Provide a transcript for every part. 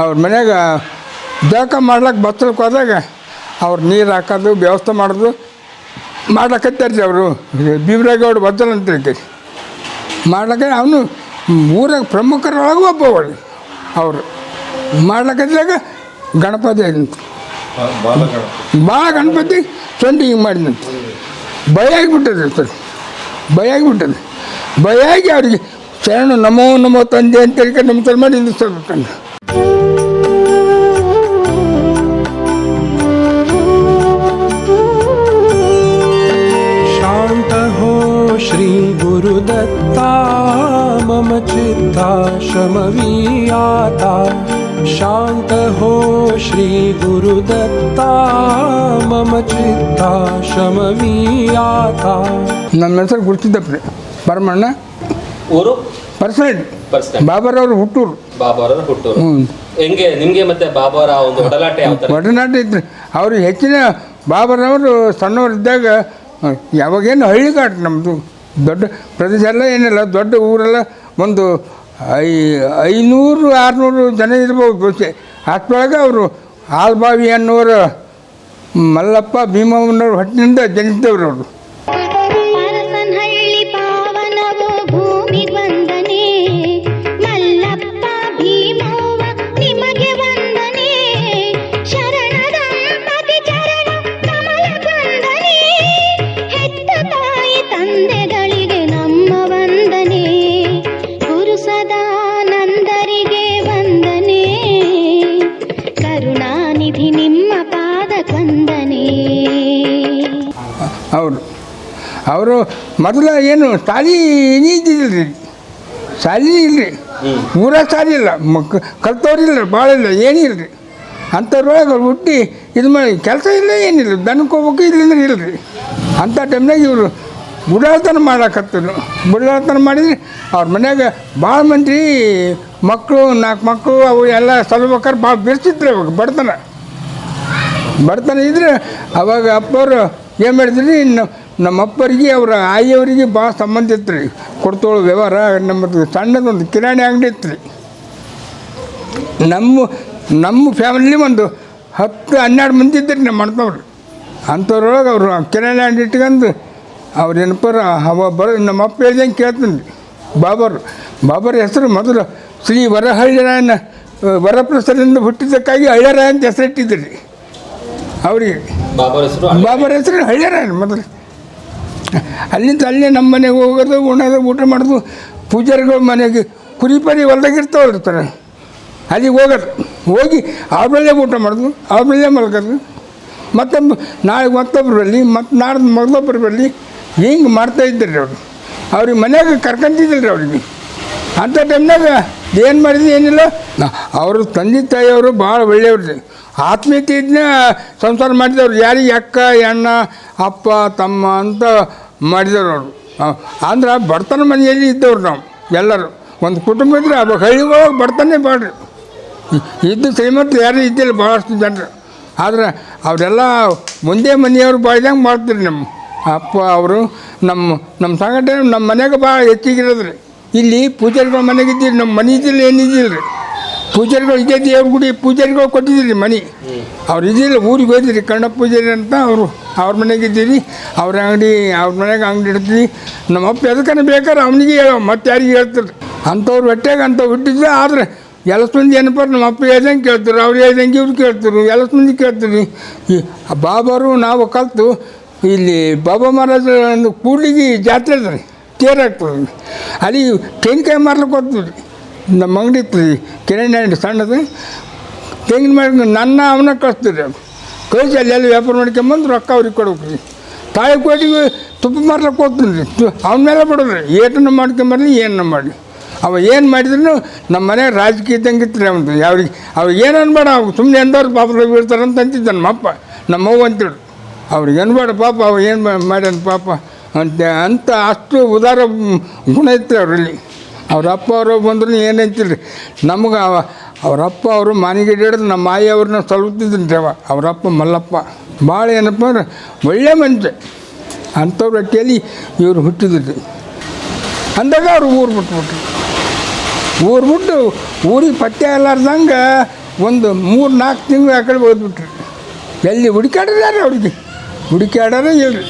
ಅವ್ರ ಮನೆಗೆ ಜಳಕ ಮಾಡ್ಲಕ್ಕೆ ಬತ್ತಲಕ್ಕೆ ಹೋದಾಗ ಅವ್ರು ನೀರು ಹಾಕೋದು, ವ್ಯವಸ್ಥೆ ಮಾಡೋದು ಮಾಡ್ಲಕ್ಕತ್ತಾರ ಅವರು. ಬೀವ್ರಾಗೌಡ ಬತ್ತಲ್ ಅಂತ ಹೇಳ್ತೀರಿ ಮಾಡ್ಲಕ್ಕ ಅವನು ಊರಾಗ ಪ್ರಮುಖರೊಳಗೆ ಒಬ್ಬ ಅವ್ರು. ಅವರು ಮಾಡ್ಲಕ್ಕದಾಗ ಗಣಪತಿ ಆಯ್ತು ಭಾಳ ಗಣಪತಿ ಟ್ವೆಂಟಿ ಹಿಂಗೆ ಮಾಡಿದಂತೆ ಭಯ ಆಗಿಬಿಟ್ಟದೆ ಸರ್. ಭಯ ಆಗಿಬಿಟ್ಟದೆ ಭಯ ಆಗಿ ಅವ್ರಿಗೆ ಶರಣು ನಮೋ ನಮೋ ತಂದೆ ಅಂತ ನಮ್ಮ ಸರ್ ಮಾಡಿ ನಿಲ್ಲಿಸ್ಬೇಕಂತ शान्त हो श्री गुरुदत्ता मम चित्ता शमवीयाता शान्त हो श्री गुरुदत्ता मम चित्ता शमवीयाता ನಮ್ಮ ಹೆಸರು ಗುರುತಿದ್ದಪ್ಪ ಪರಮಣ್ಣ ಊರು ಪರ್ಸೆಂಟ್ ಪರ್ಸನ್ ಬಾಬರವ್ರು ಹುಟ್ಟೂರು ಹುಟ್ಟೂರು. ಹ್ಞೂ ಹೆಂಗೆ ನಿಮಗೆ ಮತ್ತೆ ಬಾಬಾರ ಒಂದು ಒಡಲಾಟ ಯಾವ ತರ? ಒಡನಾಟ ಇತ್ತು ಅವರು ಹೆಚ್ಚಿನ ಬಾಬರವರು ಸಣ್ಣವರಿದ್ದಾಗ ಯಾವಾಗೇನು ಹಳ್ಳಿಗಾಟ ನಮ್ಮದು ದೊಡ್ಡ ಪ್ರದೇಶ ಎಲ್ಲ ಏನಿಲ್ಲ ದೊಡ್ಡ ಊರೆಲ್ಲ ಒಂದು ಐ ಐನೂರು ಆರುನೂರು ಜನ ಇರ್ಬೋದು ಅಷ್ಟೊಳಗೆ ಅವರು ಆಲ್ಬಾವಿ ಅನ್ನೋರು ಮಲ್ಲಪ್ಪ ಭೀಮಮ್ಮನವ್ರ ಹೊಟ್ಟಿನಿಂದ ಜನಿಸಿದವರು ಅವರು. ಅವರು ಮೊದಲ ಏನು, ಸಾಲಿ ಇದ್ದಿದ್ದಿಲ್ಲ ರೀ. ಶಾಲಿ ಇಲ್ರಿ. ಊರಾಗ ಸಾಲಿ ಇಲ್ಲ. ಮಕ್ ಕಲ್ತವ್ರಿಲ್ಲ ಭಾಳ ಇಲ್ಲ ಏನಿಲ್ಲ ರೀ. ಅಂಥವ್ರೊಳಗೆ ಹುಟ್ಟಿ ಇದು ಮಾಡಿ, ಕೆಲಸ ಇಲ್ಲ, ಏನಿಲ್ಲ, ದನಕ್ಕೆ ಹೋಗ್ಬೇಕು ಇಲ್ಲಿಂದ್ರೆ ಇಲ್ಲರಿ ಅಂಥ ಟೈಮ್ನಾಗ ಇವರು ಬುಡಾಳ್ತನ ಮಾಡಾಕತ್ತರು ಬುಡಾಳ್ತನ ಮಾಡಿದ್ರೆ ಅವ್ರ ಮನ್ಯಾಗ ಭಾಳ ಮಂದಿ ಮಕ್ಕಳು, ನಾಲ್ಕು ಮಕ್ಕಳು, ಅವು ಎಲ್ಲ ಸಲ್ಬೇಕಾದ್ರೆ ಭಾಳ ಬಿರ್ಸಿದ್ರು ಅವಾಗ ಬಡತನ. ಬಡತನ ಇದ್ರೆ ಅವಾಗ ಅಪ್ಪವರು ಏನು ಮಾಡಿದ್ರಿ ನಮ್ಮ ನಮ್ಮ ಅಪ್ಪರಿಗೆ ಅವರ ಆಯಿಯವರಿಗೆ ಭಾಳ ಸಂಬಂಧ ಇತ್ತು ರೀ ಕೊಡ್ತೋಳು ವ್ಯವಹಾರ ನಮ್ಮದು ಸಣ್ಣದೊಂದು ಕಿರಾಣಿ ಅಂಗಡಿ ಇತ್ತು ರೀ ನಮ್ಮ ನಮ್ಮ ಫ್ಯಾಮಿಲಿ ಒಂದು ಹತ್ತು ಹನ್ನೆರಡು ಮಂದಿ ಇದ್ದರು ನಮ್ಮ ಮಾಡ್ತವ್ರು ಅಂಥವ್ರೊಳಗೆ ಅವರು ಕಿರಾಣಿ ಅಂಗಡಿ ಇಟ್ಕೊಂಡು ಅವ್ರು ಏನಪ್ಪಾರ ಅವ ಬರ ನಮ್ಮ ಅಪ್ಪ ಹೇಳ್ದಂಗೆ ಕೇಳ್ತೀನಿ ರೀ ಬಾಬರು ಬಾಬರ ಹೆಸರು ಮೊದಲು ಶ್ರೀ ವರಹಳ್ಳಿರಾಯನ ವರಪ್ರಸಾದಿಂದ ಹುಟ್ಟಿದ್ದಕ್ಕಾಗಿ ಹಳ್ಳಿರಾಯ ಅಂತ ಹೆಸರಿಟ್ಟಿದ್ದರು ರೀ ಅವರಿಗೆ ಬಾಬರ್ ಹೆಸರು ಬಾಬರ ಹೆಸರು ಹಳ್ಳಿರಾಯನ ಮೊದಲು. ಅಲ್ಲಿಂದ ಅಲ್ಲೇ ನಮ್ಮ ಮನೆಗೆ ಹೋಗೋದು ಉಣ್ಣೋದು ಊಟ ಮಾಡೋದು. ಪೂಜಾರಿಗಳು ಮನೆಗೆ ಕುರಿಪರಿ ಪರಿ ಇರ್ತಾರೆ. ಅಲ್ಲಿಗೆ ಹೋಗೋದು. ಹೋಗಿ ಅವ್ರಲ್ಲೇ ಊಟ ಮಾಡೋದು ಅವ್ರಲ್ಲೇ ಮಲ್ಕೋದು ಮತ್ತೆ ನಾಳೆ ಮತ್ತೊಬ್ರು ಬರಲಿ, ಮತ್ತು ನಾಡ್ದು ಮೊದಲೊಬ್ಬರು ಬರಲಿ, ಹಿಂಗೆ ಮಾಡ್ತಾ ಇದ್ದರು ಅವರು. ಅವ್ರಿಗೆ ಮನ್ಯಾಗ ಕರ್ಕೊಂತಿದ್ದಿಲ್ಲ ಅವ್ರಿಗೆ. ಅಂಥ ಟೈಮ್ನಾಗ ಏನು ಮಾಡಿದ್ವಿ ಏನಿಲ್ಲ. ಅವರು ತಂದೆ ತಾಯಿಯವರು ಭಾಳ ಒಳ್ಳೆಯವ್ರು. ರೀ ಆತ್ಮೀಯತೆಯಿಂದ ಸಂಸಾರ ಮಾಡಿದವ್ರು. ಯಾರಿಗೆ ಅಕ್ಕ, ಅಣ್ಣ, ಅಪ್ಪ, ತಮ್ಮ ಅಂತ ಮಾಡಿದವ್ರು ಅವರು. ಅಂದ್ರೆ ಬಡತನ ಮನೆಯಲ್ಲಿ ಇದ್ದವ್ರು ನಾವು, ಎಲ್ಲರೂ. ಒಂದು ಕುಟುಂಬ ಇದ್ದರೆ ಅವಾಗ ಹಳ್ಳಿಗೋ ಬಡತನೇ ಬೇಡ್ರಿ. ಇದ್ದು ಶ್ರೀಮಂತ ಯಾರೂ ಇದ್ದಿಲ್ಲ ಭಾಳಷ್ಟು ಜನರು. ಆದ್ರೆ ಅವರೆಲ್ಲ ಮುಂದೆ ಮನೆಯವರು ಬಾಯ್ದಂಗೆ ಮಾಡ್ತೀರಿ ನಮ್ಮ ಅಪ್ಪ ಅವರು, ನಮ್ಮ ನಮ್ಮ ಸಂಘಟನೆ ನಮ್ಮ ಮನೆಗೆ ಭಾಳ ಹೆಚ್ಚಿಗಿರೋದು ರೀ ಇಲ್ಲಿ ಪೂಜಾರಿಗಳ ಮನೆಗೆ ಇದ್ದೀರಿ ನಮ್ಮ ಮನೆ ಇದ್ದಿಲ್ಲ, ಏನಿದ್ದಿಲ್ಲ ರೀ. ಪೂಜಾರಿಗಳು ಇದೇ ದೇವ್ರ ಗುಡಿ, ಪೂಜಾರಿಗಳು ಕೊಟ್ಟಿದ್ದೀರಿ ಮನೆ. ಅವ್ರು ಇದಿಲ್ಲ ಊರಿಗೆ ಹೋಯ್ದಿರಿ ಕಣ್ಣ ಪೂಜಾರಿ ಅಂತ ಅವರು, ಅವ್ರ ಮನೆಗೆ ಇದ್ದೀರಿ. ಅವ್ರ ಅಂಗಡಿ, ಅವ್ರ ಮನೆಗೆ ಅಂಗಡಿ ಇಡ್ತೀವಿ ನಮ್ಮ ಅಪ್ಪ ಎದಕ್ಕನ ಬೇಕಾದ್ರೆ ಅವನಿಗೆ ಹೇಳೋ, ಮತ್ತೆ ಯಾರಿಗೆ ಹೇಳ್ತಾರೆ? ಅಂಥವ್ರು ಹೊಟ್ಟೆಗೆ ಅಂತ ಹುಟ್ಟಿದ್ರೆ ಆದರೆ ಎಲ್ಲ ಮಂದಿ ಏನಪ್ಪ ನಮ್ಮ ಅಪ್ಪ ಹೇಳ್ದಂಗೆ ಕೇಳ್ತಾರೆ, ಅವ್ರು ಹೇಳ್ದಂಗೆ ಇವ್ರು ಕೇಳ್ತಾರೆ, ಎಲ್ಲ ಮಂದಿ ಕೇಳ್ತೀರಿ. ಈ ಬಾಬರು ನಾವು ಕಲ್ತು, ಇಲ್ಲಿ ಬಾಬಾ ಮಹಾರಾಜ ಕೂಡ್ಲಿಗೆ ಜಾತ್ರೆ ಇದ್ರಿ ರೀ ತೇರು ಆಗ್ತದೆ ಅಲ್ಲಿ ತೆಂಗಿನಕಾಯಿ ಮಾರ್ಲಿಕ್ಕೆ ಹೋಗ್ತೀವಿ ನಮ್ಮ ಅಂಗಡಿ ಇತ್ತು ಕಿರಾಣಿ ಅಂಗಡಿ ಸಣ್ಣದು. ತೆಂಗಿನ ಮರ ನನ್ನ ಅವನ ಕಳಿಸ್ತೀರಿ ಕಳಿಸಿ ಅಲ್ಲೆಲ್ಲ ವ್ಯಾಪಾರ ಮಾಡ್ಕೊಂಬಂದು ರೊಕ್ಕ ಅವ್ರಿಗೆ ಕೊಡ್ಬೇಕು ರೀ ತಾಯಿ ಕೋಟಿಗೆ ತುಪ್ಪ ಮಾರ್ಲಕ್ಕೆ ಹೋಗ್ತೀನಿ ರೀ ಅವನ ಮೇಲೆ ಬಿಡೋದು ರೀ ಏಟನ್ನು ಮಾಡ್ಕೊಂಬರ್ಲಿ ಏನನ್ನ ಮಾಡಿ ಅವ ಏನು ಮಾಡಿದ್ರು ನಮ್ಮ ಮನೆ ರಾಜಕೀಯ ರೀ ಅವನು ಅವ್ರಿಗೆ ಅವ್ರಿಗೆ ಏನು ಅನ್ಬೇಡ ಅವ್ರು ಸುಮ್ಮನೆ ಎಂದವ್ರು ಪಾಪ ಬೀಳ್ತಾರೆ ಅಂತ ಅಂತಿದ್ದ ನಮ್ಮ ಅಪ್ಪ, ನಮ್ಮ ಅವ್ವ ಅಂತೇಳಿ ಅವ್ರಿಗೆ ಅನ್ಬೇಡ ಪಾಪ, ಅವ ಏನು ಮಾಡ್ಯಾನ ಪಾಪ ಅಂತ ಅಂತ ಅಷ್ಟು ಉದಾರ ಗುಣ ಇತ್ತು ಅವರಲ್ಲಿ. ಅವ್ರ ಅಪ್ಪ ಅವರು ಬಂದ್ರು ಏನಂತಿಲ್ಲ ರೀ ನಮ್ಗೆ ಅವ ಅವ್ರ ಅಪ್ಪ ಅವರು ಮಾನಿಗೆ ಹಿಡಿದು ನಮ್ಮ ಮಾಯಿ ಅವ್ರನ್ನ ಸಲುತ್ತಿದ್ದೀನಿ ರೀ ಅವ ಅವ್ರ ಅಪ್ಪ ಮಲ್ಲಪ್ಪ ಭಾಳ ಏನಪ್ಪ ಅಂದ್ರೆ ಒಳ್ಳೆ ಮನುಷ್ಯ ಅಂಥವ್ರ ಹೊಟ್ಟೆಯಲ್ಲಿ ಇವರು ಹುಟ್ಟಿದ್ರು ರೀ ಅಂದಾಗ ಅವ್ರು ಊರು ಬಿಟ್ಬಿಟ್ರು ಊರು ಬಿಟ್ಟು ಊರಿಗೆ ಪತ್ತೆ ಇಲ್ಲಾರ್ದಂಗೆ ಒಂದು ಮೂರು ನಾಲ್ಕು ತಿಂಗಳು ಆ ಕಡೆ ಓದ್ಬಿಟ್ರಿ ಎಲ್ಲಿ ಹುಡುಕಾಡಿದಾರೆ ಅವ್ರಿಗೆ ಹುಡುಕಾಡೋದೇ ಇಲ್ರಿ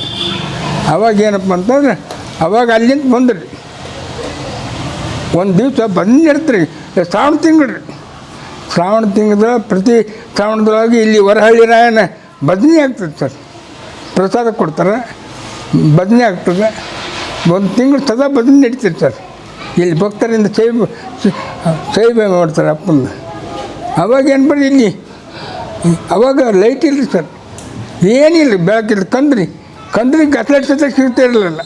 ಅವಾಗ ಏನಪ್ಪ ಅಂತಂದ್ರೆ ಅವಾಗ ಅಲ್ಲಿಂದ ಬಂದ್ರಿ ಒಂದು ದಿವಸ ಬಂದಿರ್ತೀರಿ ಶ್ರಾವಣ ತಿಂಗಳು. ರೀ ಶ್ರಾವಣ ತಿಂಗಳ ಪ್ರತಿ ಶ್ರಾವಣದೊಳಗೆ ಇಲ್ಲಿ ಹೊರಹಳ್ಳಿ ರಾಯನ ಬದನೆ ಆಗ್ತದೆ ಸರ್. ಪ್ರಸಾದ ಕೊಡ್ತಾರೆ. ಬದನೆ ಆಗ್ತದೆ. ಒಂದು ತಿಂಗಳು ಸದಾ ಬದನೆ ನಡೀತದೆ ಸರ್. ಇಲ್ಲಿ ಭಕ್ತರಿಂದ ಸೇವೆ ಸೇವೆ ಮಾಡ್ತಾರೆ ಅಪ್ಪನ ಅವಾಗ ಏನು ಬರ್ರಿ ಇಲ್ಲಿ, ಅವಾಗ ಲೈಟ್ ಇಲ್ರಿ ಸರ್. ಏನಿಲ್ಲ ಬೆಳಕಿಲ್ಲ ಕಂದ್ರಿ. ಕಂದ್ರಿ ಅತ್ಲೆಟ್ ಸತ ಸಿಗ್ತಾ ಇರಲಿಲ್ಲ.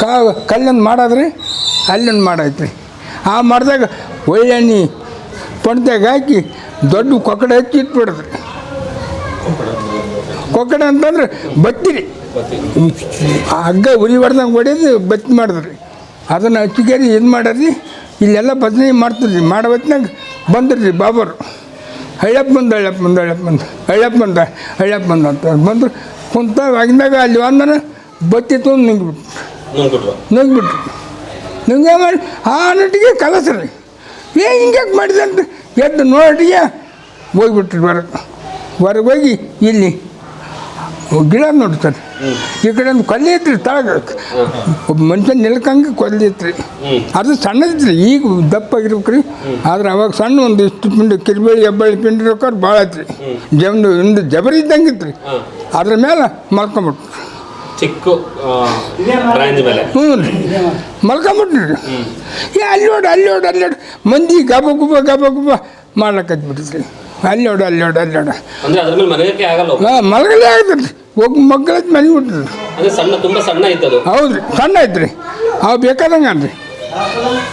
ಕಾ ಕಲ್ಲೊಂದು ಮಾಡಾದ್ರಿ? ಅಲ್ಲೊಂದು ಮಾಡೈತ್ರಿ ಆ ಮಾಡಿದಾಗ ಒಳ್ಳೆಣ್ಣೆ ಪಣ್ದಾಗ ಹಾಕಿ ದೊಡ್ಡ ಕೊಕ್ಕಡೆ ಹಚ್ಚಿ ಇಟ್ಬಿಡಿದ್ರಿ. ಕೊಕ್ಕಡೆ ಅಂತಂದ್ರೆ ಬತ್ತಿರಿ ಹಗ್ಗ ಉರಿ ಹೊಡೆದಂಗೆ ಹೊಡೆದು ಬತ್ತಿ ಮಾಡಿದ್ರಿ. ಅದನ್ನು ಹಚ್ಚಿಗೇರಿ ಏನು ಮಾಡ್ರಿ ಇಲ್ಲೆಲ್ಲ ಭಜನೆ ಮಾಡ್ತಿದ್ರಿ. ಮಾಡೋ ಹೊತ್ತಿನಾಗ ಬಂದ್ರಿ ಬಾಬರು. ಹಳ್ಳಪ್ಪ ಬಂದ ಹಳ್ಳಪ್ಪ ಬಂದ ಹಳ್ಳಪ್ಪ ಬಂದ. ಹಳ್ಳಪ್ಪ ಬಂದ ಹಳ್ಳಪ್ಪ ಬಂದ ಅಂತ ಬಂದರು ಕುಂತ ಆಗಿದ್ದಾಗ ಅಲ್ಲಿ ಒಂದನ ಬತ್ತಿ ನಿಂಗೆ ನಿಂಗ್ಬಿಟ್ಟು ನುಂಗ್ಬಿಟ್ರು ನುಂಗೆ ಮಾಡಿ ಆ ನಟಿಗೆ ಕಲಸ್ರಿ ಏ ಹಿಂಗೆ ಮಾಡಿದಂತ ಎದ್ದು ನೋಡಿಗೆ ಹೋಗ್ಬಿಟ್ರಿ ಬರ ಹೊರಗೆ ಹೋಗಿ ಇಲ್ಲಿ ಗಿಡ ನೋಡ್ತಾರೆ. ಈ ಕಡೆ ಒಂದು ಕೊಲ್ಲಿ ಐತ್ರಿ ತಳಗ ಒಬ್ಬ ಮನುಷ್ಯ ನಿಲ್ಕಂಗೆ ಕೊಲ್ಲಿ ಐತ್ರಿ. ಅದು ಸಣ್ಣದಿತ್ರಿ ಈಗ ದಪ್ಪ ಆಗಿರ್ಬೇಕ್ರಿ ಆದ್ರೆ ಅವಾಗ ಸಣ್ಣ ಒಂದು ಇಷ್ಟು ಪಿಂಡಿ ಕಿರ್ಬೇಳಿ ಹೆಬ್ಬಳ್ಳಿ ಪಿಂಡಿ ರೊಕ್ಕ ಭಾಳ ಐತ್ರಿ. ಜಮ್ದು ಒಂದು ಜಬರಿ ಇದ್ದಂಗೆ ಇತ್ತು ರೀ ಅದ್ರ ಮೇಲೆ ಮಲ್ಕೊಂಬಿಟ್ರು. ಚಿಕ್ಕ ಬ್ರಾಂಚ್ ಮೇಲೆ ಹ್ಞೂ ರೀ. ಮಲ್ಕೊಂಬಿಟ್ರಿ. ಏ ಅಲ್ಲಿ ನೋಡು ಅಲ್ಲಿ ನೋಡು ಅಲ್ಲಿ ನೋಡು. ಮಂದಿ ಗಬ ಗುಬ ಗಬ ಗುಬ ಮಾಡ್ಲಕ್ಕತ್ ಅಲ್ಲೋಡ ಅಲ್ಲಿ ನೋಡು ಅಲ್ಲಿ ನೋಡು ಅಲ್ಲಿ ನೋಡು. ಅಂದ್ರೆ ಅದ್ರ ಮೇಲೆ ಮನೆಯಕ್ಕೆ ಆಗಲ್ಲ ಹಾಂ ಮಲಗಲೇ ಆಗ್ತದೆ ಒಬ್ಬ ಮಕ್ಕಳದ್ದು ಮನೆ ಬಿಟ್ರಿ ಅಂದ್ರೆ ಸಣ್ಣ ತುಂಬಾ ಸಣ್ಣ ಇತ್ತು ಅದು ಹೌದು ರೀ ಸಣ್ಣ ಐತ್ರಿ ಅವು ಬೇಕಾದಂಗೆ ಅನ್ರಿ.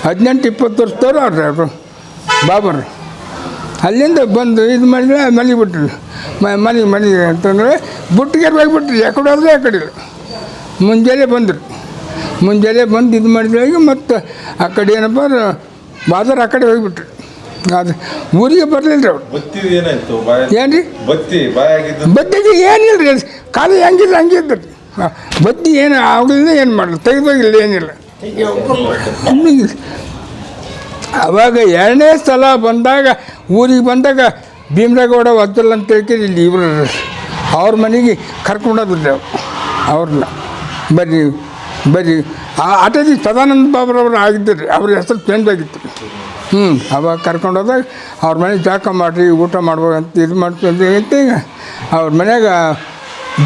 ಹದಿನೆಂಟು ಇಪ್ಪತ್ತು ವರ್ಷದವ್ರು ಅವ್ರಿ ಅವರು. ಬಾಬರು ಅಲ್ಲಿಂದ ಬಂದು ಇದು ಮಾಡಿದ್ರೆ ಮನೆಗೆ ಬಿಟ್ಟರು ಮನೆಗೆ ಮನೆಗೆ ಅಂತಂದ್ರೆ ಬುಟ್ಟಿಗೆ ಹೋಗ್ಬಿಟ್ರಿ. ಯಾಕಡೆ ಹೋದ್ರೆ ಯಾಕಡೆ ಮುಂಜಾನೆ ಬಂದರು. ಮುಂಜಾನೆ ಬಂದು ಇದು ಮಾಡಿದಾಗ ಮತ್ತು ಆ ಕಡೆ ಏನಪ್ಪ ಬಾದರ್ ಆ ಕಡೆ ಹೋಗಿಬಿಟ್ರು. ಅದು ಊರಿಗೆ ಬರಲಿಲ್ಲ ರೀ ಅವ್ರು ಏನು ರೀ ಬತ್ತಿಗೆ ಏನಿಲ್ಲ ರೀ ಖಾಲಿ ಹೆಂಗಿಲ್ಲ ಹಂಗೆ ಇದ್ರಿ ಬತ್ತಿ ಏನು ಆಗಲಿಲ್ಲ ಏನು ಮಾಡಲ್ಲ ತೆಗೆದೋಗಿಲ್ಲ ಏನಿಲ್ಲ. ಅವಾಗ ಎರಡನೇ ಸಲ ಬಂದಾಗ ಊರಿಗೆ ಬಂದಾಗ ಭೀಮರಾಗೌಡ ವದ್ದಲ್ ಅಂತ ಹೇಳ್ಕೊಂಡು ಇಲ್ಲಿ ಇವರು. ಅವ್ರ ಮನೆಗೆ ಕರ್ಕೊಂಡೋದ್ರಿ ಅವ್ರು. ಅವ್ರನ್ನ. ಬರೀ ಬರ್ರಿ ಆ ಆಟದಿ ಸದಾನಂದ ಬಾಬರವ್ರು ಆಗಿದ್ದರು ಅವ್ರ ಹೆಸರು ಚೇಂಜ್ ಆಗಿತ್ತು. ಹ್ಞೂ ಅವಾಗ ಕರ್ಕೊಂಡೋದಾಗ ಅವ್ರ ಮನೆಗೆ ಜಾಕ ಮಾಡಿರಿ, ಊಟ ಅಂತ ಇದು ಮಾಡ್ತೀವಿ ಅಂತ ಈಗ ಅವ್ರ ಮನೆಯಾಗ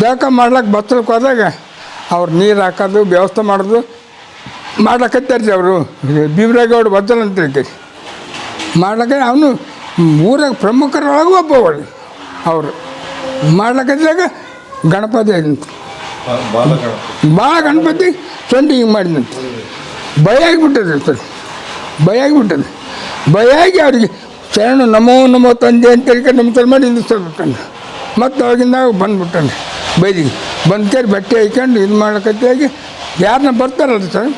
ಜಾಕ ಮಾಡ್ಲಿಕ್ಕೆ ಬತ್ತಲಕ್ಕೆ ಹೋದಾಗ ಅವ್ರು ನೀರು ಹಾಕೋದು, ವ್ಯವಸ್ಥೆ ಮಾಡೋದು ಮಾಡ್ಲಕತ್ತಾರ ರೀ ಅವರು. ಭೀಮರಾಗೌಡ ಬಚ್ಚಲ್ ಅಂತ ಹೇಳ್ತೀರಿ. ಮಾಡ್ಲಕ್ಕ ಅವನು ಊರಾಗ ಪ್ರಮುಖರೊಳಗೂ ಒಬ್ಬ ಅವರು. ಮಾಡ್ಲಕತ್ತಾಗ ಗಣಪತಿ ಭಾಳ ಗಣಪತಿ ಸೊಂಡಿ ಹಿಂಗೆ ಮಾಡಿದಂತೆ ಭಯ ಆಗಿಬಿಟ್ಟದೆ ಸರ್. ಭಯ ಆಗಿಬಿಟ್ಟದೆ. ಭಯ ಆಗಿ ಅವ್ರಿಗೆ ಶರಣ ನಮೋ ನಮೋ ತಂದೆ ಅಂತ ಹೇಳ್ಕೊಂಡು ನಮಸ್ಕಾರ ಮಾಡಿ ನಿಲ್ಲಿಸ್ಬಿಟ್ಟಂದು ಮತ್ತು ಅವಾಗಿಂದ ಬಂದ್ಬಿಟ್ಟಂಗೆ ಬೈದಿಗೆ ಬಂದ್ಕೇರಿ ಬಟ್ಟೆ ಹಾಕ್ಕೊಂಡು ಇದು ಮಾಡ್ಲಕತ್ತಾಗಿ ಯಾರನ್ನ ಬರ್ತಾರಲ್ಲ ಸರ್?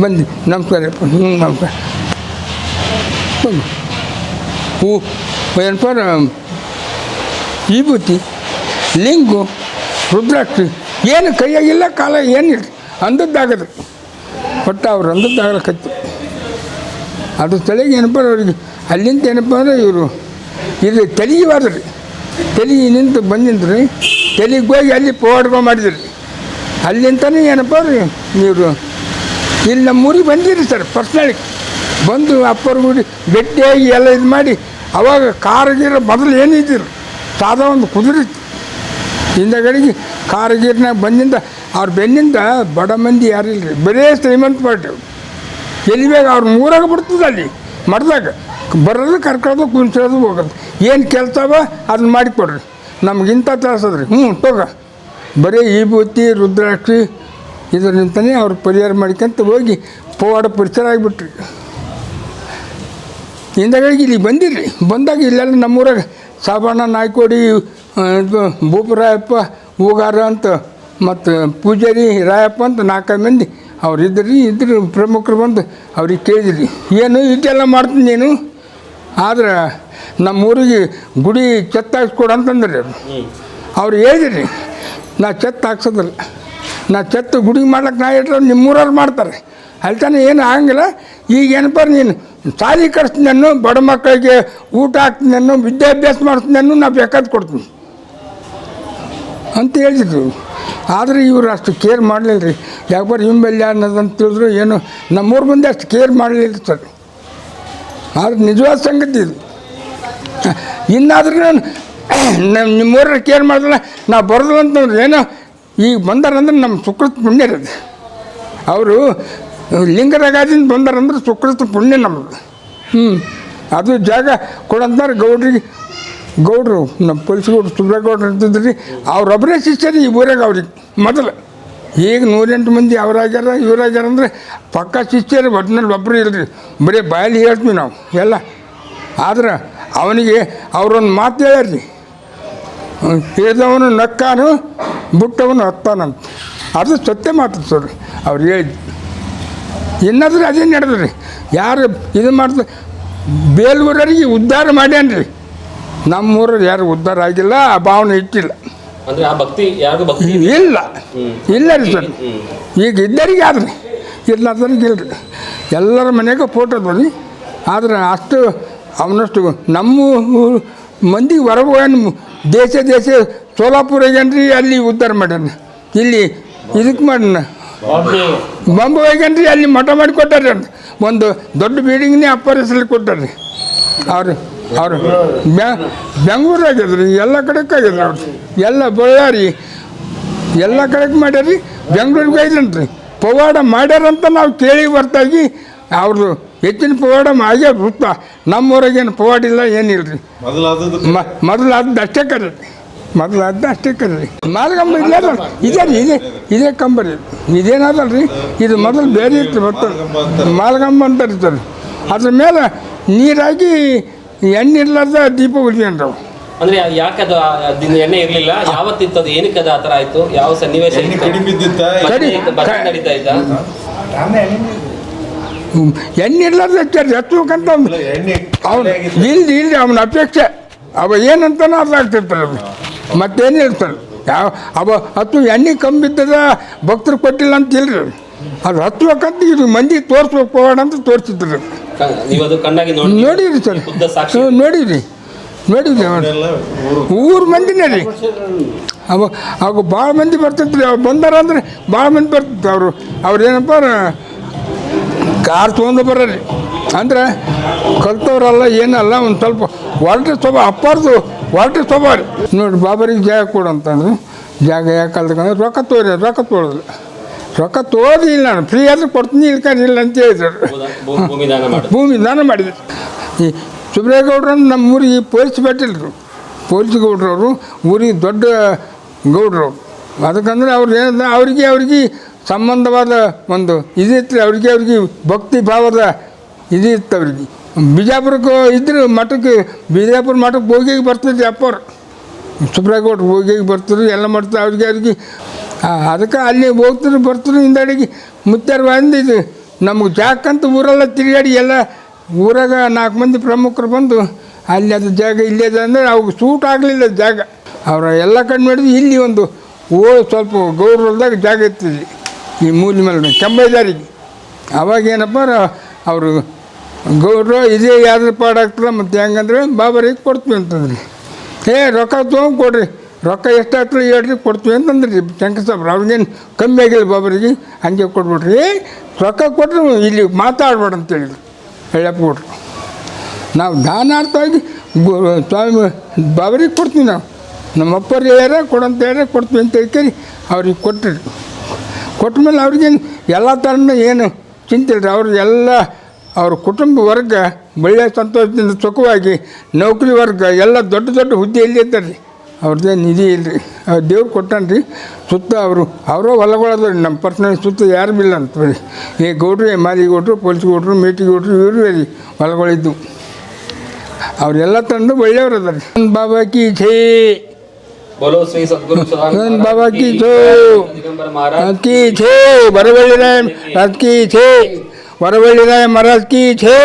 ಬಂದು ನಮಸ್ಕಾರ ಹ್ಞೂ ನಮಸ್ಕಾರ. ಹೂ ಏನಪ್ಪ ವಿಭೂತಿ ಲಿಂಗು, ರುದ್ರಾಕ್ಷಿ ಏನು ಕೈಯಾಗಿಲ್ಲ, ಕಾಲ ಏನಿಲ್ಲ. ಅಂದದ್ದಾಗದು. ಒಟ್ಟು ಅವ್ರು ಅಂದದ್ದಾಗಲಕತ್ತು ಅದು ತಲೆಗೆ ಏನಪ್ಪ ಅವ್ರಿಗೆ, ಅಲ್ಲಿಂದ ಏನಪ್ಪ ಅಂದ್ರೆ ಇವರು, ಇದು ತಲೆಗೆ ತಲೆ ನಿಂತು ಬಂದಿಂದ್ರಿ ತಲೆಗೆ ಹೋಗಿ ಅಲ್ಲಿ ಪೋಡ್ಕೊ ಮಾಡಿದ್ರಿ. ಅಲ್ಲಿಂದನೇ ಏನಪ್ಪ ರೀ ನೀವು ಇಲ್ಲಿ ನಮ್ಮ ಊರಿಗೆ ಬಂದಿರಿ ಸರ್ ಪರ್ಸ್ನಲಿ ಬಂದು ಅಪ್ಪರ ಗುಡಿ ಗಟ್ಟಿಯಾಗಿ ಎಲ್ಲ ಇದು ಮಾಡಿ, ಅವಾಗ ಕಾರಗಿರ ಮೊದಲು ಏನಿದ್ದೀರಿ ಸಾದಾ ಒಂದು ಕುದುರೆ ಹಿಂದಗಡೆಗೆ ಕಾರಗೀರ್ನಾಗ ಬಂದಿಂದ ಅವ್ರ ಬೆನ್ನಿಂದ ಬಡ ಮಂದಿ ಯಾರಿಲ್ಲ ರೀ ಬರೇ ಶ್ರೀಮಂತ ಪಾರ್ಟಿ ಎಲ್ಲಿ ಬೇಗ ಅವ್ರ ಮೂರಾಗ ಬಿಡ್ತದೆ ಅಲ್ಲಿ? ಮಡ್ದಾಗ ಬರೋದು ಕರ್ಕೊಳ್ಳೋದು ಕುಂಚೋದು ಹೋಗೋದು. ಏನು ಕೆಲಸವ? ಅದನ್ನ ಮಾಡಿಕೊಡ್ರಿ ನಮಗಿಂತ ತ್ರಾಸದ್ರಿ ಹ್ಞೂ, ಹೋಗ. ಬರೀ ಬೂತಿ ರುದ್ರಾಕ್ಷಿ ಇದರಿಂದನೇ ಅವ್ರು ಪರಿಹಾರ ಮಾಡ್ಕೊಂತ ಹೋಗಿ ಪವಾಡ ಪರಿಸರ ಆಗಿಬಿಟ್ರಿ. ಹಿಂದಗಳಿಗೆ ಇಲ್ಲಿ ಬಂದಿರಿ ಬಂದಾಗ ಇಲ್ಲೆಲ್ಲ ನಮ್ಮೂರಾಗ ಸಾಬಣ್ಣ ನಾಯ್ಕೋಡಿ ಇದು ಭೂಪರಾಯಪ್ಪ ಹೂಗಾರ ಅಂತ, ಮತ್ತು ಪೂಜಾರಿ ರಾಯಪ್ಪ ಅಂತ ನಾಲ್ಕೈದು ಮಂದಿ ಅವ್ರು ಇದ್ರಿ ಇದ್ರು ಪ್ರಮುಖರು ಬಂದು ಅವ್ರಿಗೆ ಕೇಳಿದ್ರಿ. ಏನು ಇದೆಲ್ಲ ಮಾಡ್ತೀನಿ ನೀನು? ಆದ್ರೆ ನಮ್ಮೂರಿಗೆ ಗುಡಿ ಹಾಕ್ಸ್ಕೊಡು ಅಂತಂದ್ರಿ ಅವರು. ಹೇಳಿದ್ರಿ, ನಾ ಚೆತ್ತ ಹಾಕ್ಸೋದಿಲ್ಲ. ನಾ ಚೆತ್ತ ಗುಡಿ ಮಾಡ್ಲಿಕ್ಕೆ ನಾ ಇಟ್ಟರೆ ನಿಮ್ಮೂರವ್ರು ಮಾಡ್ತಾರೆ. ಅಲ್ಲಿ ಏನು ಆಗಂಗಿಲ್ಲ. ಈಗ ಏನಪ್ಪ ನೀನು ಸಾಲಿ ಕಳಿಸ್ತೀನಿ ಬಡ ಮಕ್ಕಳಿಗೆ ಊಟ ಹಾಕ್ತೀನಿ ವಿದ್ಯಾಭ್ಯಾಸ ಮಾಡಿಸ್ತೀನಿ ನಾ ಬೇಕಾದ್ ಕೊಡ್ತೀನಿ. ಅಂತ ಹೇಳಿದ್ರು. ಆದರೆ ಇವರು ಅಷ್ಟು ಕೇರ್ ಮಾಡಲಿಲ್ಲ ರೀ ಯಾಕಂದ್ರೆ ಹಿಂಬಲ್ಯ ಅನ್ನೋದಂತ ತಿಳಿದ್ರು ಏನು ನಮ್ಮೂರು ಮುಂದೆ ಅಷ್ಟು ಕೇರ್ ಮಾಡಲಿಲ್ಲ ಸರ್. ಆದ್ರೆ ನಿಜವಾದ ಸಂಗತಿ ಇದು. ಇನ್ನಾದರೂ ನಾನು ನಮ್ಮ ನಿಮ್ಮೂರ ಕೇರ್ ಮಾಡಿದ್ರೆ ನಾವು ಬರೋದು ಅಂತಂದ್ರೆ ಏನೋ, ಈಗ ಬಂದಾರಂದ್ರೆ ನಮ್ಮ ಸುಕೃತ ಪುಣ್ಯ ಇರೋದು ಅವರು ಲಿಂಗರಾಗಾದಿಂದ ಬಂದಾರಂದ್ರೆ ಸುಕೃತ ಪುಣ್ಯ ನಮ್ಮದು ಹ್ಞೂ ಅದು ಜಾಗ ಕೊಡಂತಾರೆ ಗೌಡ್ರಿಗೆ. ಗೌಡ್ರು, ನಮ್ಮ ಪೊಲೀಸ್ ಗೌಡ್ರು ಸುಬ್ರೇಗೌಡ್ರು ಅಂತಿದ್ರಿ ಅವ್ರೊಬ್ಬರೇ ಶಿಷ್ಯರು ಈ ಊರಾಗ ಅವ್ರಿಗೆ ಮೊದಲು. ಈಗ ನೂರೆಂಟು ಮಂದಿ ಅವರಾಗ್ಯಾರ ಇವರಾಗ್ಯಾರ ಅಂದರೆ ಪಕ್ಕ ಶಿಷ್ಯರು ಒಟ್ಟಿನಲ್ಲಿ ಒಬ್ಬರು ಇಲ್ರಿ. ಬರೀ ಬಾಯಲ್ಲಿ ಹೇಳ್ತೀವಿ ನಾವು, ಎಲ್ಲ. ಆದ್ರೆ ಅವನಿಗೆ ಅವರೊಂದು ಮಾತು ಹೇಳ್ರಿ ಹೇಳಿದವನು ನಕ್ಕಾನು, ಬುಟ್ಟವನು ಹತ್ತಾನಂತ ಅದು ಸತ್ಯ ಮಾತು ಸರ್, ಅವ್ರು ಹೇಳಿದ್ರು ಇನ್ನಾದ್ರೆ ಅದೇ ನಡೆದ್ರಿ. ಯಾರು ಇದು ಮಾಡ್ತಾರೆ ಬೇಲೂರರಿಗೆ ಉದ್ಧಾರ ಮಾಡ್ಯಾನ್ರಿ. ನಮ್ಮೂರಲ್ಲಿ ಯಾರು ಉದ್ಧಾರ ಆಗಿಲ್ಲ ಆ ಭಾವನೆ ಇಟ್ಟಿಲ್ಲ. ಅಂದ್ರೆ ಆ ಭಕ್ತಿ ಯಾರಿಗೂ ಭಕ್ತಿ ಇಲ್ಲ? ಇಲ್ಲ. ರೀ ಸರ್. ಈಗ ಇದ್ದರಿಗೆ ಆದ್ರಿ ಇಲ್ಲ ಇಲ್ರಿ ಎಲ್ಲರ ಮನೆಗೂ ಫೋಟೋ ಬನ್ನಿ ಆದ್ರೆ ಅಷ್ಟು ಅವನಷ್ಟು ನಮ್ಮ ಮಂದಿ ಹೊರಗೆ ದೇಶ ದೇಶ ಸೋಲಾಪುರ ಏನ್ರಿ ಅಲ್ಲಿ ಉದ್ಧಾರ ಮಾಡ್ಯಾನ? ಇಲ್ಲಿ ಇದಕ್ಕೆ ಮಾಡ್ಯಾನ? ಬಂಬು ಹೋಗ್ಯಾನ್ರಿ ಅಲ್ಲಿ ಮಠ ಮಾಡಿ ಕೊಟ್ಟಾರ ಒಂದು ದೊಡ್ಡ ಬಿಲ್ಡಿಂಗ್ನೇ ಅಪ್ಪರ ಹೆಸರಲ್ಲಿ ರೀ ಅವ್ರು ಅವರು ಬೆಂಗ್ಳೂರಾಗಿದ್ರು, ಎಲ್ಲ ಕಡೆಗೆ ಆಗಿದ್ರು ಅವ್ರು. ಎಲ್ಲ ಬಳ್ಳಾರಿ, ಎಲ್ಲ ಕಡೆಗೆ ಮಾಡ್ಯಾರಿ ಬೆಂಗ್ಳೂರಿಗೆ ಹೋಯ್ತಂತ್ರಿ ಪವಾಡ ಮಾಡ್ಯಾರಂತ ನಾವು ಕೇಳಿ ಬರ್ತಾಗಿ ಅವ್ರದ್ದು ಹೆಚ್ಚಿನ ಪವಾಡ ಆಗ್ಯಾವ ವೃತ್ತ. ನಮ್ಮೂರಾಗೇನು ಪವಾಡ ಇಲ್ಲ ಏನಿಲ್ಲ ರೀ ಮೊದಲಾದದ್ದು ಮ ಮೊದಲು ಆದ್ದು ಅಷ್ಟೇ ಕರೆ. ಮೊದಲು ಆದ್ದು ಅಷ್ಟೇ ಕರೆ. ಮಾಲ್ಗಂಬ ಇಲ್ಲೇ ಇದೇ ರೀ, ಇದೇ ಇದೇ ಕಂಬರಿ ಇದೇನಾದಲ್ಲ ರೀ ಇದು ಮೊದಲು ಬೇರೆ ಇತ್ತು ಮತ್ತೆ ಮಾಲ್ಗಂಬ ಅಂತ ಇರ್ತಾರೆ ಅದ್ರ ಮೇಲೆ ನೀರಾಗಿ ಎಣ್ಣೆ ಇರ್ಲಾರ್ದ ದೀಪ ಉಳಿಯನ್ರವು ಅಂದ್ರೆ ಯಾಕೆ ಅದು ಆ- ಎಣ್ಣೆ ಇರಲಿಲ್ಲ? ಯಾವತ್ತಿತ್ತು ಅದು ಏನಕ್ಕೆ ಅದು ಆತರ ಆಯ್ತು? ಯಾವ ಸನ್ನಿವೇಶ ಎಣ್ಣೆ ಇತ್ತು? ಕಡಿಮೆ ಇದ್ದಿತ್ತ? ಭಜನೆ ಕಡಿ- ಇತ್ತು- ಭಜನೆ ನಡೀತಾ ಇದ್ದ ಹ್ಮ್. ಎಣ್ಣೆ ಇರ್ಲಾರ್ದ ಹಚ್ಬೇಕಂತ ಅವ್ನು ಇಲ್ಲ, ಎಣ್ಣೆ ಅವನು. ಇಲ್ಲಿ ಇಲ್ಲಿ ಅವನ ಅಪೇಕ್ಷೆ. ಅವ ಏನಂತಾನೋ ಅದಾಗ್ತಿರ್ತಾರೆ ಆಗ್ತಿರ್ತಾರ ಮತ್ತೇನು ಹೇಳ್ತಾರೆ ಯಾವ ಅವ ಹತ್ತು ಎಣ್ಣೆ ಕಮ್ಮಿ ಬಿದ್ದದ ಭಕ್ತರು ಕೊಟ್ಟಿಲ್ಲ ಅಂತ ಇಲ್ರಿ ಅದು. ಅದು ಹತ್ಬೇಕಂತ ಇದು ಮಂದಿ ತೋರಿಸ್ಬೇಕು ಹೋಗೋಣ ಅಂತ ತೋರಿಸಿದ್ರು. ನೋಡಿರಿ ಸರ್. ನೋಡಿರಿ ನೋಡಿದ್ರಿ. ಊರು. ಮಂದಿನೇ ರೀ. ಅವ ಅವಾಗ ಭಾಳ ಮಂದಿ ಬರ್ತಿದ್ರಿ. ಅವ್ರು ಬಂದಾರ ಅಂದ್ರೆ ಭಾಳ ಮಂದಿ ಬರ್ತಿತ್ತು ಅವರು. ಅವ್ರು ಏನಪ್ಪ ಕಾರ್ ತೊಗೊಂಡು ಬರೋರಿ. ಅಂದ್ರೆ ಕಲ್ತವ್ರಲ್ಲ ಏನಲ್ಲ ಒಂದು ಸ್ವಲ್ಪ ಒಲ್ಟ್ರಿ ಸ್ವಭಾವ ಅಪ್ಪಾರ್ದು ಒಲ್ಟ್ರಿ ಸ್ವಭಾವ ರೀ. ನೋಡಿ ಬಾಬರಿಗೆ ಜಾಗ ಕೊಡು ಅಂತಂದ್ರೆ. ಜಾಗ ಯಾಕೆ ಕಲ್ತ್ಕೊಂಡ್ರೆ? ರೊಕ್ಕ ತೋರಿ ರೊಕ್ಕ ತೊಗೊಳೋದಿಲ್ಲ ರೊಕ್ಕ ತೋದಿಲ್ಲ ನಾನು. ಫ್ರೀ ಆದ್ರೆ ಕೊಡ್ತೀನಿ ಇಲ್ಲ ಅಂತ ಹೇಳಿದ್ರು. ಭೂಮಿ ದಾನ ಮಾಡಿದ್ರು. ಮಾಡಿದೆ ಈ ಸುಬ್ರೇಗೌಡ್ರ ನಮ್ಮ ಊರಿಗೆ ಪೊಲೀಸ್ ಬೆಟ್ಟಿಲ್ರು. ಪೊಲೀಸ್ ಗೌಡ್ರವರು ಊರಿಗೆ ದೊಡ್ಡ ಗೌಡ್ರು. ಅದಕ್ಕಂದ್ರೆ ಅವ್ರು ಏನಂದ್ರೆ ಅವ್ರಿಗೆ ಅವ್ರಿಗೆ ಸಂಬಂಧವಾದ ಒಂದು ಇದಿತ್ತು ಅವ್ರಿಗೆ ಅವ್ರಿಗೆ ಭಕ್ತಿ ಭಾವದ ಇದಿತ್ತು ಅವ್ರಿಗೆ. ಬಿಜಾಪುರಕ್ಕೆ ಇದ್ರು ಮಠಕ್ಕೆ ಬಿಜಾಪುರ ಮಠಕ್ಕೆ ಹೋಗಿ ಬರ್ತಿದ್ರು ಅಪ್ಪವ್ರು. ಸುಬ್ರಾಗೌಡ್ರು ಹೋಗಿ ಬರ್ತಿದ್ರು ಎಲ್ಲ ಮಾಡ್ತಾರೆ ಅವ್ರಿಗೆ ಅವ್ರಿಗೆ ಅದಕ್ಕೆ ಅಲ್ಲಿ ಹೋಗ್ತಾರೆ ಬರ್ತಾರೆ ಹಿಂದಡಿಗೆ ಮುತ್ತಾರ ಬಂದಿದ್ದು ನಮಗೆ ಜಾಕಂತ ಊರೆಲ್ಲ ತಿರುಗಾಡಿ ಎಲ್ಲ ಊರಾಗ ನಾಲ್ಕು ಮಂದಿ ಪ್ರಮುಖರು ಬಂದು ಅಲ್ಲಿ ಅದು ಜಾಗ ಇಲ್ಲೇ ಅಂದರೆ ಅವ್ರಿಗೆ ಸೂಟ್ ಆಗಲಿಲ್ಲ ಜಾಗ. ಅವರ ಎಲ್ಲ ಕಣ್ಣು ಮಾಡಿದ್ವಿ ಇಲ್ಲಿ ಒಂದು ಓ ಸ್ವಲ್ಪ ಗೌರವದಾಗ ಜಾಗ ಇರ್ತಿದ್ವಿ ಈ ಮೂಲಿ ಮೇಲೆ ಕೆಂಬೈದಾರಿಗೆ ಅವಾಗ ಏನಪ್ಪ ಅವರು, ಗೌರವ ಇದೇ ಯಾವ್ದ್ರ ಪಾಡಾಗ್ತದೆ ಮತ್ತು ಹೆಂಗಂದ್ರೆ ಬಾಬರಿಗೆ ಕೊಡ್ತೀವಿ ಅಂತಂದ್ರಿ. ಏ, ರೊಕ್ಕ ತೊಗೊಂಡು ಕೊಡ್ರಿ. ರೊಕ್ಕ ಎಷ್ಟಾಗ್ತದೆ ಹೇಳ್ರಿ, ಕೊಡ್ತೀವಿ ಅಂತಂದ್ರಿ. ಶಂಕರ್ ಸಾಬ್ರು ಅವ್ರಿಗೇನು ಕಮ್ಮಿ ಆಗಿಲ್ಲ ಬಾಬರಿಗೆ ಹಂಗೆ ಕೊಟ್ಬಿಟ್ರಿ. ರೊಕ್ಕ ಕೊಟ್ಟರು ಇಲ್ಲಿ ಮಾತಾಡ್ಬೇಡ ಅಂತ ಹೇಳಿದ್ರು ಹೇಳಪ್ಪ ಕೊಟ್ರು. ನಾವು ದಾನಾರ್ಥವಾಗಿ ಸ್ವಾಮಿ, ಬಾಬರಿಗೆ ಕೊಡ್ತೀವಿ ನಾವು. ನಮ್ಮ ಅಪ್ಪರು ಹೇಳ್ಯಾರ, ಕೊಡಂತ ಹೇಳ್ಯಾರ, ಕೊಡ್ತೀವಿ ಅಂತ ಹೇಳ್ತೀರಿ ಅವ್ರಿಗೆ ಕೊಟ್ಟಿರಿ ಕೊಟ್ಟ ಮೇಲೆ ಅವ್ರಿಗೇನು ಎಲ್ಲ ಥರನೂ ಏನು ಚಿಂತೆ ಇಲ್ಲ. ಅವ್ರಿಗೆ ಎಲ್ಲ ಅವ್ರ ಕುಟುಂಬ ವರ್ಗ ಒಳ್ಳೆಯ ಸಂತೋಷದಿಂದ ಸುಖವಾಗಿ, ನೌಕರಿ ವರ್ಗ, ಎಲ್ಲ ದೊಡ್ಡ ದೊಡ್ಡ ಹುದ್ದೆಯಲ್ಲಿ ಇದ್ದಾರೆ. ರೀ ಅವ್ರದ್ದೇನು ನಿಧಿ ಇಲ್ರಿ ಅವ್ರು ದೇವ್ರು ಕೊಟ್ಟಾನ್ರಿ ಸುತ್ತ ಅವರು ಅವರೇ ಹೊಲಗಳದ ರೀ ನಮ್ಮ ಪರ್ಸನಲ್ ಸುತ್ತ ಯಾರು ಬಿಲ್ಲ ಅಂತ ಬರೀ ಈ ಗೌಡ್ರು ಮಾಲಿ ಗೌಡ್ರು ಪೊಲೀಸ್ ಗೌಡ್ರು ಮೇಟಿ ಗೌಡ್ರು ಇವರು ರೀ ಹೊಲಗಳಿದ್ದು ಅವರೆಲ್ಲ ತಂದು ಒಳ್ಳೆಯವ್ರು ಅದ ರೀ ನನ್ನ ಬಾಬಾ ಕಿ ಛೇ ಬೋಲೋ ಶ್ರೀ ಸದ್ಗುರು ನನ್ನ ಬಾಬಾ ಕಿ ಛೋ ದಿಗಂಬರ ಮಹಾರಾಜ್ राज की छे वरवली राय राज की छे वरवली राय महाराज की छे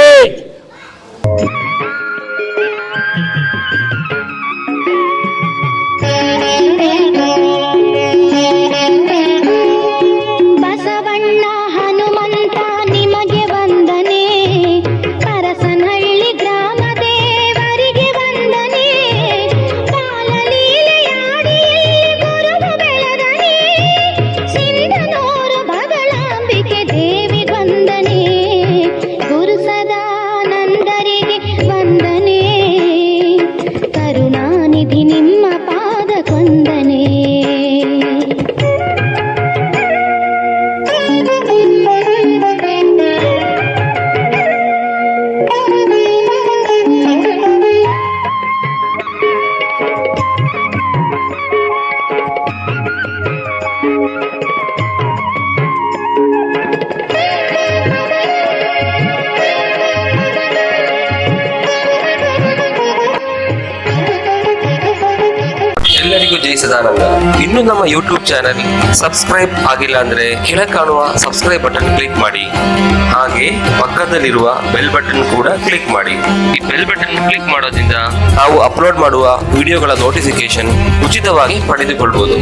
ಸದಾನಂದ ಇನ್ನು ನಮ್ಮ ಯೂಟ್ಯೂಬ್ ಚಾನೆಲ್ ಸಬ್ಸ್ಕ್ರೈಬ್ ಆಗಿಲ್ಲ ಅಂದ್ರೆ ಕೆಳ ಕಾಣುವ ಸಬ್ಸ್ಕ್ರೈಬ್ ಬಟನ್ ಕ್ಲಿಕ್ ಮಾಡಿ. ಹಾಗೆ ಪಕ್ಕದಲ್ಲಿರುವ ಬೆಲ್ ಬಟನ್ ಕೂಡ ಕ್ಲಿಕ್ ಮಾಡಿ. ಈ ಬೆಲ್ ಬಟನ್ ಕ್ಲಿಕ್ ಮಾಡೋದ್ರಿಂದ ನಾವು ಅಪ್ಲೋಡ್ ಮಾಡುವ ವಿಡಿಯೋಗಳ ನೋಟಿಫಿಕೇಶನ್ ಉಚಿತವಾಗಿ ಪಡೆದುಕೊಳ್ಳಬಹುದು